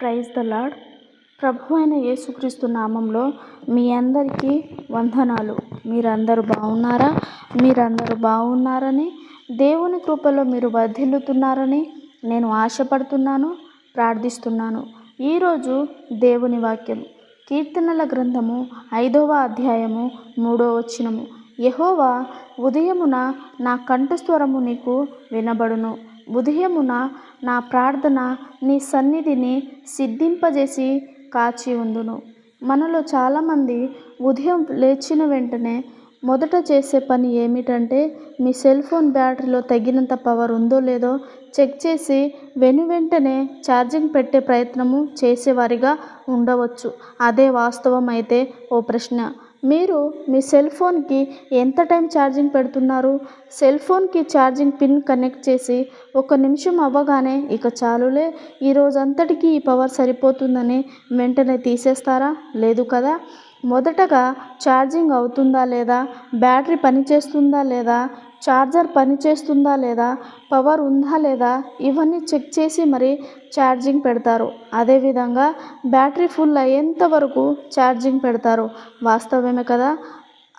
Praise the lord ప్రభు అయిన యేసుక్రీస్తు నామంలో మీ అందరికీ వందనాలు. మీరందరూ బాగున్నారా? మీరందరూ బాగున్నారని దేవుని కృపలో మీరు వర్ధిల్లుతున్నారని నేను ఆశపడుతున్నాను ప్రార్థిస్తున్నాను. ఈరోజు దేవుని వాక్యం కీర్తనల గ్రంథము ఐదవ అధ్యాయము మూడవ వచనము. యహోవా ఉదయమున నా కంఠస్వరము నీకు వినబడును. ఉదయమున నా ప్రార్థన నీ సన్నిధిని సిద్ధింపజేసి కాచి ఉందును మనలో చాలామంది ఉదయం లేచిన వెంటనే మొదట చేసే పని ఏమిటంటే మీ సెల్ ఫోన్ బ్యాటరీలో తగినంత పవర్ ఉందో లేదో చెక్ చేసి వెను వెంటనే ఛార్జింగ్ పెట్టే ప్రయత్నము చేసేవారిగా ఉండవచ్చు. అదే వాస్తవం అయితే ఓ ప్రశ్న. మీరు మీ సెల్ ఫోన్కి ఎంత టైం ఛార్జింగ్ పెడుతున్నారు? సెల్ ఫోన్కి ఛార్జింగ్ పిన్ కనెక్ట్ చేసి ఒక నిమిషం అవ్వగానే ఇక చాలులే. ఈ రోజంతటికి ఈ పవర్ సరిపోతుందని వెంటనే తీసేస్తారా? లేదు కదా? మొదటగా ఛార్జింగ్ అవుతుందా లేదా? బ్యాటరీ పనిచేస్తుందా లేదా? ఛార్జర్ పనిచేస్తుందా లేదా? పవర్ ఉందా లేదా? ఇవన్నీ చెక్ చేసి మరి ఛార్జింగ్ పెడతారు. అదేవిధంగా బ్యాటరీ ఫుల్ అయ్యేంత వరకు ఛార్జింగ్ పెడతారు. వాస్తవమే కదా?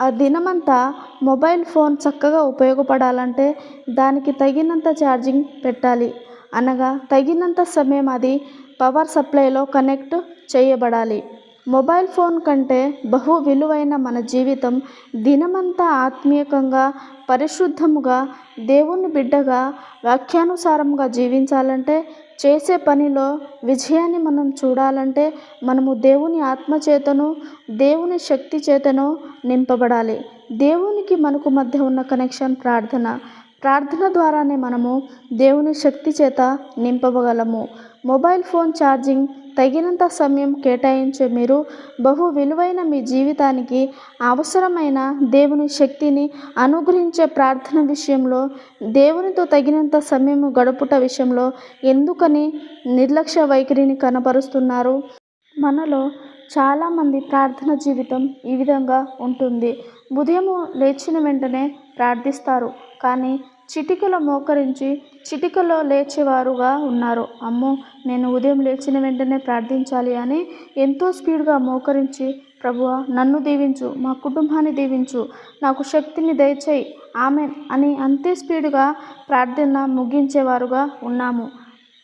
ఆ దినమంతా మొబైల్ ఫోన్ చక్కగా ఉపయోగపడాలంటే దానికి తగినంత ఛార్జింగ్ పెట్టాలి. అనగా తగినంత సమయం అది పవర్ సప్లైలో కనెక్ట్ చేయబడాలి. మొబైల్ ఫోన్ కంటే బహు విలువైన మన జీవితం దినమంతా ఆత్మీయకంగా పరిశుద్ధముగా దేవుని బిడ్డగా వాక్యానుసారంగా జీవించాలంటే చేసే పనిలో విజయాన్ని మనం చూడాలంటే మనము దేవుని ఆత్మచేతను దేవుని శక్తి చేతను నింపబడాలి. దేవునికి మనకు మధ్య ఉన్న కనెక్షన్ ప్రార్థన. ప్రార్థన ద్వారానే మనము దేవుని శక్తి చేత నింపగలము మొబైల్ ఫోన్ ఛార్జింగ్ తగినంత సమయం కేటాయించే మీరు బహు విలువైన మీ జీవితానికి అవసరమైన దేవుని శక్తిని అనుగ్రహించే ప్రార్థన విషయంలో దేవునితో తగినంత సమయం గడుపుట విషయంలో ఎందుకని నిర్లక్ష్య వైఖరిని కనపరుస్తున్నారు మనలో చాలామంది ప్రార్థన జీవితం ఈ విధంగా ఉంటుంది. ఉదయము లేచిన వెంటనే ప్రార్థిస్తారు. కానీ చిటికలో మోకరించి చిటికలో లేచేవారుగా ఉన్నారు. అమ్మో నేను ఉదయం లేచిన వెంటనే ప్రార్థించాలి అని ఎంతో స్పీడ్గా మోకరించి ప్రభువా నన్ను దీవించు మా కుటుంబాన్ని దీవించు నాకు శక్తిని దయచేయి ఆమె అని అంతే స్పీడ్గా ప్రార్థన ముగించేవారుగా ఉన్నాము.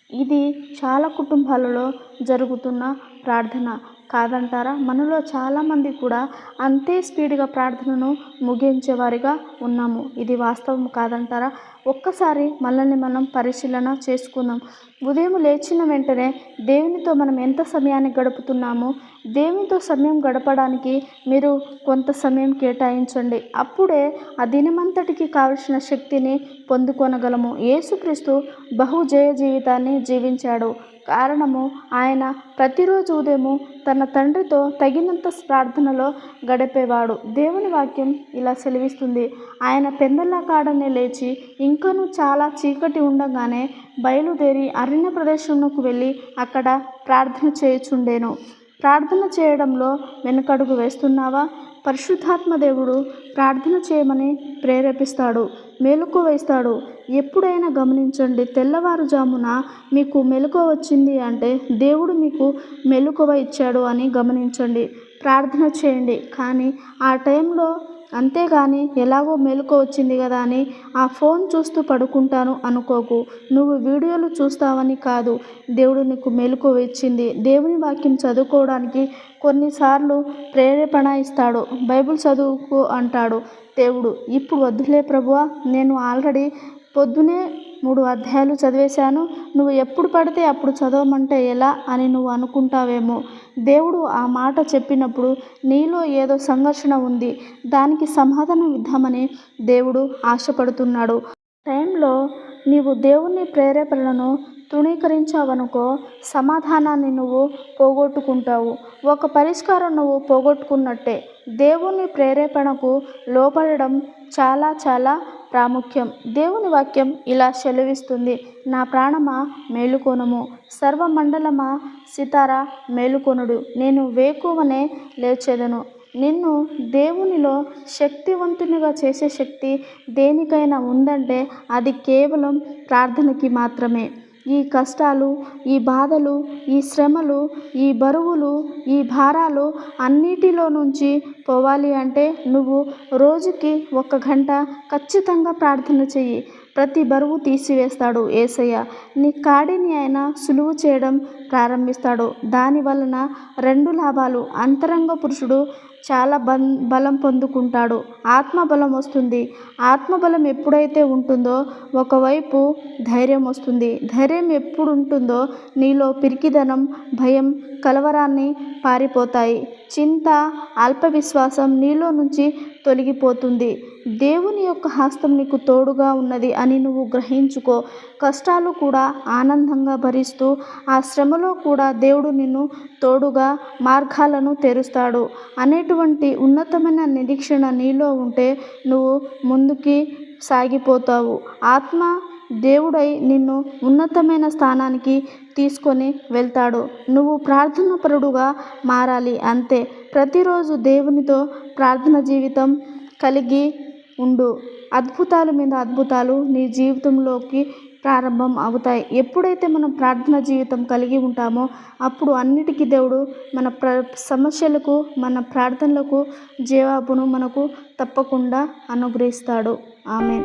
ఇది చాలా కుటుంబాలలో జరుగుతున్న ప్రార్థన. కాదంటారా? మనలో చాలామంది కూడా అంతే స్పీడ్గా ప్రార్థనను ముగించేవారిగా ఉన్నాము. ఇది వాస్తవం కాదంటారా? ఒక్కసారి మనల్ని మనం పరిశీలన చేసుకుందాం. ఉదయం లేచిన వెంటనే దేవునితో మనం ఎంత సమయాన్ని గడుపుతున్నామో? దేవునితో సమయం గడపడానికి మీరు కొంత సమయం కేటాయించండి. అప్పుడే ఆ దినమంతటికి కావలసిన శక్తిని పొందుకొనగలము. యేసుక్రీస్తు బహుజయ జీవితాన్ని జీవించాడు. కారణము ఆయన ప్రతిరోజు ఉదయము తన తండ్రితో తగినంత ప్రార్థనలో గడిపేవాడు. దేవుని వాక్యం ఇలా సెలవిస్తుంది. ఆయన పెందల కాడనే లేచి ఇంకను చాలా చీకటి ఉండగానే బయలుదేరి అరణ్య ప్రదేశంలోకి వెళ్ళి అక్కడ ప్రార్థన చేయుచుండేను. ప్రార్థన చేయడంలో వెనుకడుగు వేస్తున్నావా? పరిశుద్ధాత్మ దేవుడు ప్రార్థన చేయమని ప్రేరేపిస్తాడు మెలకు వేస్తాడు. ఎప్పుడైనా గమనించండి తెల్లవారుజామున మీకు మెలకువ వచ్చింది అంటే దేవుడు మీకు మెలకువ ఇచ్చాడు అని గమనించండి ప్రార్థన చేయండి. కానీ ఆ టైంలో అంతేగాని ఎలాగో మెలకు వచ్చింది కదా అని ఆ ఫోన్ చూస్తూ పడుకుంటాను అనుకోకు. నువ్వు వీడియోలు చూస్తావని కాదు. దేవుడు నీకు మెలకు ఇచ్చింది. దేవుని వాక్యం చదువుకోవడానికి కొన్నిసార్లు ప్రేరేపణ ఇస్తాడు. బైబిల్ చదువుకో అంటాడు. దేవుడు ఇప్పుడు వద్దులే ప్రభువా నేను ఆల్రెడీ పొద్దునే మూడు అధ్యాయాలు చదివేశాను. నువ్వు ఎప్పుడు పడితే అప్పుడు చదవమంటే ఎలా అని నువ్వు అనుకుంటావేమో. దేవుడు ఆ మాట చెప్పినప్పుడు నీలో ఏదో సంఘర్షణ ఉంది. దానికి సమాధానం ఇద్దామని దేవుడు ఆశపడుతున్నాడు. టైంలో నీవు దేవుని ప్రేరేపణను తృణీకరించావనుకో సమాధానాన్ని నువ్వు పోగొట్టుకుంటావు. ఒక పరిష్కారం నువ్వు పోగొట్టుకున్నట్టే. దేవుని ప్రేరేపణకు లోపడడం చాలా చాలా ప్రాముఖ్యం. దేవుని వాక్యం ఇలా సెలవిస్తుంది. నా ప్రాణమా మేలుకొనుము. సర్వమండలమా సితారా మేలుకొనుడు. నేను వేకువనే లేచెదను. నిన్ను దేవునిలో శక్తివంతునిగా చేసే శక్తి దేనికైనా ఉందంటే అది కేవలం ప్రార్థనకి మాత్రమే. ఈ కష్టాలు ఈ బాధలు ఈ శ్రమలు ఈ బరువులు ఈ భారాలు అన్నిటిలో నుంచి పోవాలి అంటే నువ్వు రోజుకి ఒక గంట ఖచ్చితంగా ప్రార్థన చెయ్యి. ప్రతి బరువు తీసివేస్తాడు ఏసయ్య. నీ కాడిని ఆయన సులువు చేయడం ప్రారంభిస్తాడు. దాని వలన రెండు లాభాలు. అంతరంగ పురుషుడు చాలా బం బలం పొందుకుంటాడు. ఆత్మబలం వస్తుంది. ఆత్మబలం ఎప్పుడైతే ఉంటుందో ఒకవైపు ధైర్యం వస్తుంది. ధైర్యం ఎప్పుడు ఉంటుందో నీలో పిరికిదనం భయం కలవరాన్ని పారిపోతాయి. చింత అల్ప విశ్వాసం నీలో నుంచి తొలగిపోతుంది. దేవుని యొక్క హస్తం నీకు తోడుగా ఉన్నది అని నువ్వు గ్రహించుకో. కష్టాలు కూడా ఆనందంగా భరిస్తూ ఆ శ్రమలో కూడా దేవుడు నిన్ను తోడుగా మార్గాలను తెరుస్తాడు. అనేటువంటి ఉన్నతమైన నిరీక్షణ నీలో ఉంటే నువ్వు ముందుకి సాగిపోతావు. ఆత్మ దేవుడై నిన్ను ఉన్నతమైన స్థానానికి తీసుకొని వెళ్తాడు. నువ్వు ప్రార్థన పరుడుగా మారాలి అంతే. ప్రతిరోజు దేవునితో ప్రార్థన జీవితం కలిగి ఉండు. అద్భుతాల మీద అద్భుతాలు నీ జీవితంలోకి ప్రారంభం అవుతాయి. ఎప్పుడైతే మనం ప్రార్థన జీవితం కలిగి ఉంటామో అప్పుడు అన్నిటికీ దేవుడు మన ప్ర సమస్యలకు మన ప్రార్థనలకు జవాబును మనకు తప్పకుండా అనుగ్రహిస్తాడు. ఆమె